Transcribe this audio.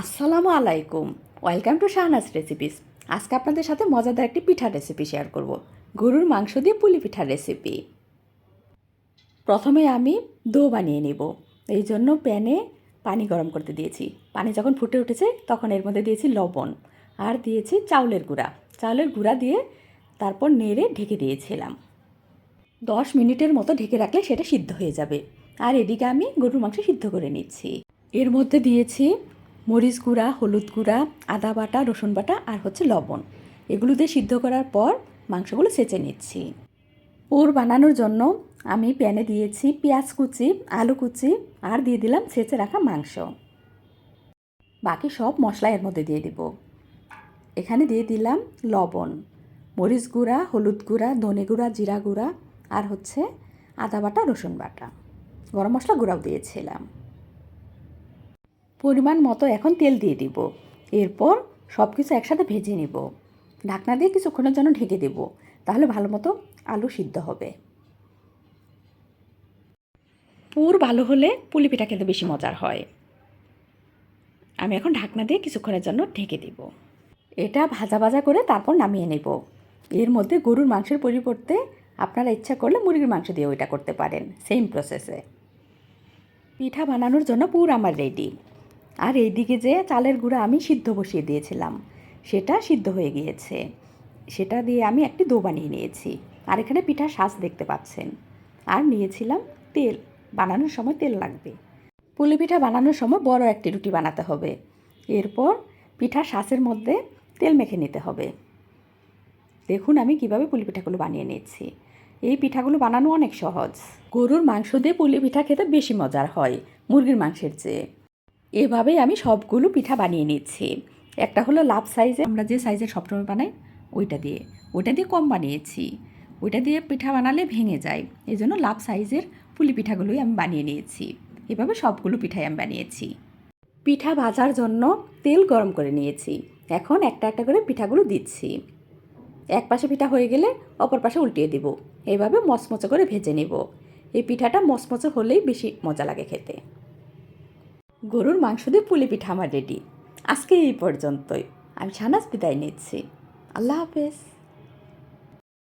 আসসালামু আলাইকুম। Welcome to Shahnaz recipes আজকে আপনাদের সাথে মজাদার একটি পিঠার রেসিপি শেয়ার করব। গরুর মাংস দিয়ে পুলি পিঠার রেসিপি প্রথমে আমি দো বানিয়ে নিব। এই জন্য প্যানে পানি গরম করতে দিয়েছি। পানি যখন ফুটে উঠেছে, তখন এর মধ্যে দিয়েছি লবণ। আর দিয়েছি চাউলের গুঁড়া। চাউলের গুঁড়া দিয়ে তারপর নেড়ে ঢেকে দিয়েছিলাম। দশ মিনিটের মতো ঢেকে রাখলে সেটা সিদ্ধ হয়ে যাবে। আর এদিকে আমি গরুর মাংস সিদ্ধ করে নিচ্ছি। এর মধ্যে দিয়েছি মরিচ গুঁড়া, হলুদ গুঁড়া, আদা বাটা, রসুন বাটা আর হচ্ছে লবণ। এগুলো দিয়ে সিদ্ধ করার পর মাংসগুলো সেচে নিচ্ছি। পুর বানানোর জন্য আমি প্যানে দিয়েছি পেঁয়াজ কুচি, আলু কুচি আর দিয়ে দিলাম সেচে রাখা মাংস। বাকি সব মশলা এর মধ্যে দিয়ে দিব। এখানে দিয়ে দিলাম লবণ, মরিচ গুঁড়া, হলুদ গুঁড়া, ধনে গুঁড়া, জিরা গুঁড়া আর হচ্ছে আদা বাটা, রসুন বাটা। গরম মশলা গুঁড়াও দিয়েছিলাম। পরিমাণ মতো এখন তেল দিয়ে দিব। এরপর সব কিছু একসাথে ভেজে নেব। ঢাকনা দিয়ে কিছুক্ষণের জন্য ঢেকে দেব, তাহলে ভালো মতো আলু সিদ্ধ হবে। পুর ভালো হলে পুলি পিঠা খেতে বেশি মজার হয়। আমি এখন ঢাকনা দিয়ে কিছুক্ষণের জন্য ঢেকে দিব। এটা ভাজা ভাজা করে তারপর নামিয়ে নেব। এর মধ্যে গরুর মাংসের পরিবর্তে আপনারা ইচ্ছা করলে মুরগির মাংস দিয়ে ওইটা করতে পারেন সেম প্রসেসে পিঠা বানানোর জন্য পুর আমার রেডি আর এইদিকে যে চালের গুঁড়া আমি সিদ্ধ বসিয়ে দিয়েছিলাম, সেটা সিদ্ধ হয়ে গিয়েছে। সেটা দিয়ে আমি একটি দো বানিয়ে নিয়েছি, আর এখানে পিঠা শ্বাস দেখতে পাচ্ছেন। আর নিয়েছিলাম তেল, বানানোর সময় তেল লাগবে। পুলি পিঠা বানানোর সময় বড় একটি রুটি বানাতে হবে। এরপর পিঠা শ্বাসের মধ্যে তেল মেখে নিতে হবে। দেখুন আমি কীভাবে পুলি পিঠাগুলো বানিয়ে নিয়েছি। এই পিঠাগুলো বানানো অনেক সহজ। গরুর মাংস দিয়ে পুলি পিঠা খেতে বেশি মজার হয়, মুরগির মাংসের চেয়ে। এভাবেই আমি সবগুলো পিঠা বানিয়ে নিচ্ছি। একটা হলো লাভ সাইজে আমরা যে সাইজের সবসময় বানাই, ওইটা দিয়ে। ওইটা দিয়ে কম বানিয়েছি। ওইটা দিয়ে পিঠা বানালে ভেঙে যায়। এই জন্য লাভ সাইজের পুলি পিঠাগুলোই আমি বানিয়ে নিয়েছি। এভাবে সবগুলো পিঠাই আমি বানিয়েছি। পিঠা ভাজার জন্য তেল গরম করে নিয়েছি। এখন একটা একটা করে পিঠাগুলো দিচ্ছি। এক পাশে পিঠা হয়ে গেলে অপর পাশে উল্টিয়ে দিব। এইভাবে মচমচে করে ভেজে নেব। এই পিঠাটা মচমচে হলেই বেশি মজা লাগে খেতে। গরুর মাংস দিয়ে পুলি পিঠা আমার রেডি আজকে এই পর্যন্তই। আমি সানাস বিদায় নিচ্ছি। আল্লাহ হাফেজ।